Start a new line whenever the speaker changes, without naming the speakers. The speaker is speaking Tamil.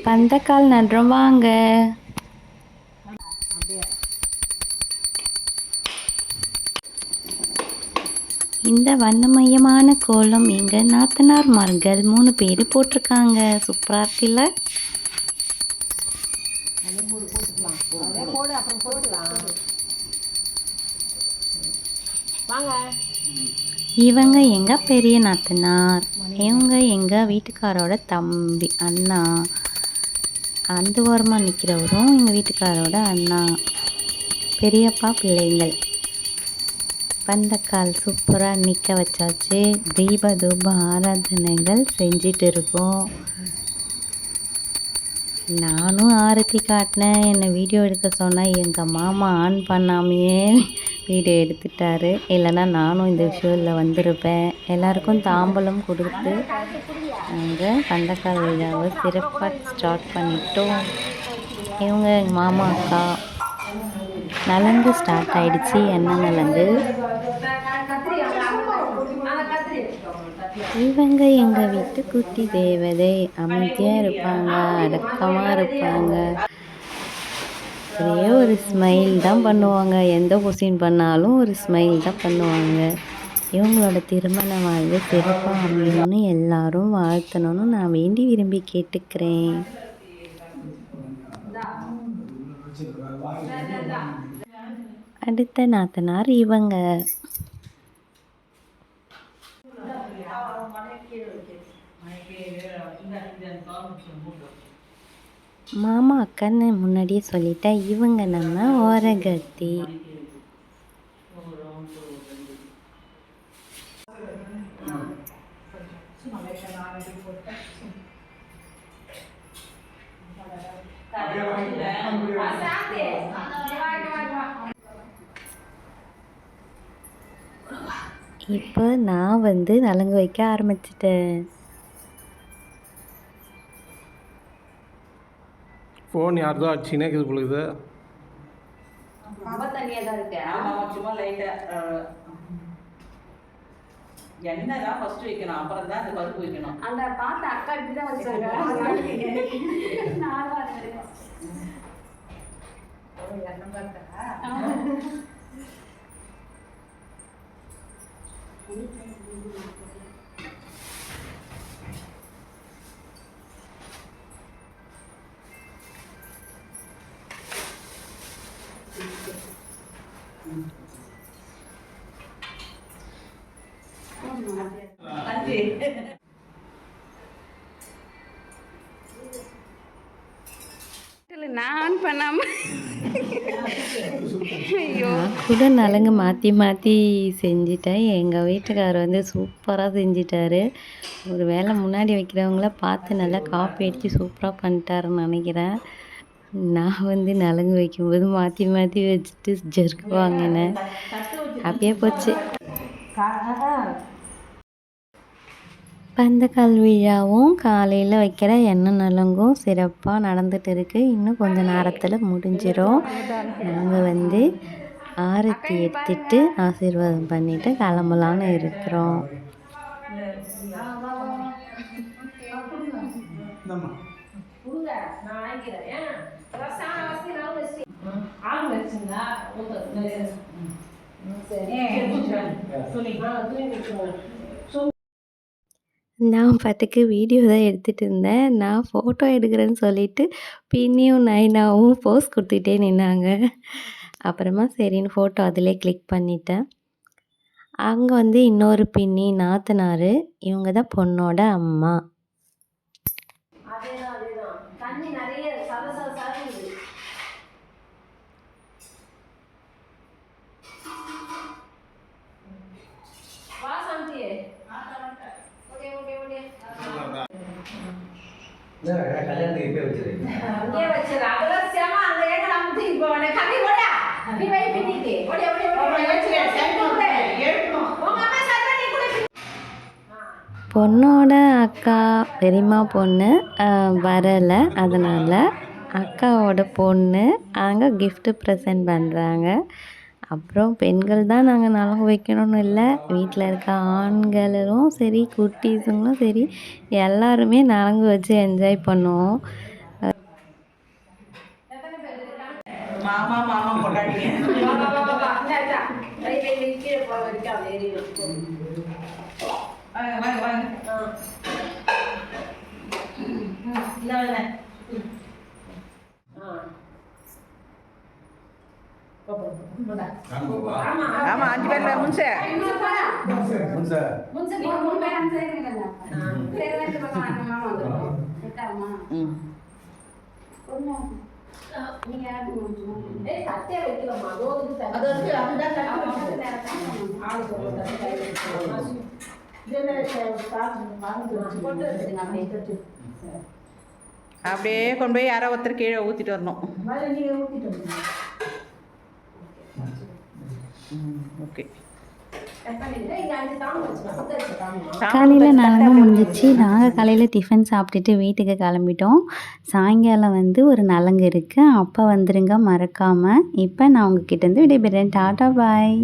பந்தக்கால் நடுறோம் வாங்க. இந்த வண்ணமயமான கோலம் எங்கள் நாத்தனார்மார்கள் மூணு பேர் போட்டிருக்காங்க. சூப்பராக இருக்குல்ல? இவங்க எங்கள் பெரிய நாத்தனார்? இவங்க எங்கள் வீட்டுக்காரோட தம்பி அண்ணா. அந்த ஓரமாக நிற்கிறவரும் எங்கள் வீட்டுக்காரோட அண்ணா பெரியப்பா பிள்ளைங்கள். பந்தக்கால் சூப்பராக நிற்க வச்சாச்சு. தீப தூப ஆராதனைகள் செஞ்சிட்டு இருக்கோம். நானும் ஆரத்தி காட்டினேன். என்னை வீடியோ எடுக்க சொன்னால் எங்கள் மாமா ஆன் பண்ணாமையே வீடியோ எடுத்துட்டாரு. இல்லைன்னா நானும் இந்த ஷோவில் வந்திருப்பேன். எல்லாருக்கும் தாம்பலம் கொடுத்து நாங்கள் பந்தக்கால் விழாவை சிறப்பாக ஸ்டார்ட் பண்ணிட்டோம். இவங்க எங்கள் மாமா அக்கா. நலங்கு ஸ்டார்ட் ஆகிடுச்சு எண்ணெய் நலங்கு? இவங்க எங்கள் வீட்டு குட்டி தேவதை. அமைதியாக இருப்பாங்க அடக்கமாக இருப்பாங்க. ஒரே ஒரு ஸ்மைல் தான் பண்ணுவாங்க. எந்த கொஸ்டின் பண்ணாலும் ஒரு ஸ்மைல் தான் பண்ணுவாங்க. இவங்களோட திருமண வாழ்வு சிறப்பாக அமையணும்னு எல்லாரும் வாழ்த்தணும்னு நான் வேண்டி விரும்பி கேட்டுக்கிறேன். அடுத்த நாத்தனார் இவங்க. மாமா அக்கான்னு முன்னாடியே சொல்லிட்டேன் இவங்க நம்ம ஓரகத்தி. இப்போ நான் வந்து நலங்கு வைக்க ஆரம்பிச்சிட்டேன்.
ஃபோன் யார்தோ அடிச்சுனே இருக்குது.
ஆமாம் சும்மா லைட்டாக எண்ணெய் தான் ஃபர்ஸ்ட் வைக்கணும் அப்புறம் தான் அந்த பருப்பு வைக்கணும்.
அந்த பாட்டு அக்கா இப்படி தான். வச்சாங்க நானும்
நன்றி
நான் பண்ணாம ஐயோ.
நான் கூட நலங்கு மாற்றி மாற்றி செஞ்சிட்டேன். எங்கள் வீட்டுக்காரர் வந்து சூப்பராக செஞ்சிட்டாரு. ஒரு வேளை முன்னாடி வைக்கிறவங்கள பார்த்து நல்லா காப்பி அடித்து சூப்பராக பண்ணிட்டாருன்னு நினைக்கிறேன். நான் வந்து நலங்கு வைக்கும்போது மாற்றி மாற்றி வச்சுட்டு ஜெருக்கு வாங்கினேன். அப்படியே போச்சு. பந்தக்கால் விழாவும் காலையில் வைக்கிற எண்ணெய் நலங்கும் சிறப்பாக நடந்துட்டு இருக்கு. இன்னும் கொஞ்ச நேரத்தில் முடிஞ்சிடும் நாங்கள் வந்து ஆரத்தி எடுத்துட்டு ஆசீர்வாதம் பண்ணிட்டு கிளம்பலான்னு இருக்கிறோம். நான் பார்த்துக்கு வீடியோ தான் எடுத்துகிட்டு இருந்தேன். நான் ஃபோட்டோ எடுக்கிறேன்னு சொல்லிட்டு பின்னியும் நைனாவும் போஸ் கொடுத்துட்டே நின்னாங்க. அப்புறமா சரின்னு ஃபோட்டோ அதிலே கிளிக் பண்ணிட்டேன். அங்கே வந்து இன்னொரு பின்னி நாத்தனார். இவங்க தான் பொண்ணோட அம்மா.
கல்யாணத்துக்கு இப்போ வச்சிரு
அங்கே வச்சிரு அதெல்லாம் சேமா அந்த ஏங்க நம்ம இப்போ உனக்கு கம்மி போடா நீ வை பின்னிக்கு ஓடி ஓடி ஓடி வச்சிரு சென்டர் உங்க அம்மா சத்தம் நீ கூட
பொண்ணோட அக்கா பெரியம்மா பொண்ணு வரலை அதனால் அக்காவோட பொண்ணு அங்கே gift ப்ரெசென்ட் பண்ணுறாங்க அப்புறம் பெண்கள் தான் நாங்கள் நலங்கு வைக்கணும்னு இல்லை. வீட்டில் இருக்க ஆண்களும் சரி குட்டீஸுங்களும் சரி எல்லாருமே நலங்கு வச்சு என்ஜாய் பண்ணுவோம்.
மாமா மாமா
பொண்டாட்டிங்க
ஆமா.
அஞ்சு பேர்ல முன்சே
பக்கம் மாமா?
ம்
நீங்க? ஏய், வைக்கலாமா? அதோ.
அது அதுதான்
போட்டு வச்சுருங்க அப்படியே.
அப்படியே கொண்டு போய் யாரோ ஒருத்தர் கீழே ஊத்திட்டு வரணும்
முதல்ல நீங்க ஊத்திட்டு வந்துருங்க.
ஓகே
கட் பண்ணிடுங்க. இங்க அஞ்சு தாம்பு வச்சுக்கலாம். சுத்த வச்ச தாம்பு.
காலையில் நலங்கு முடிஞ்சிச்சு. நாங்கள் காலையில் டிஃபன் சாப்பிட்டுட்டு வீட்டுக்கு கிளம்பிட்டோம். சாயங்காலம் வந்து ஒரு நலங்கு இருக்குது அப்போ வந்துருங்க மறக்காமல் இப்போ நான் உங்ககிட்ட இருந்து விடைபெறேன். டாடா பாய்.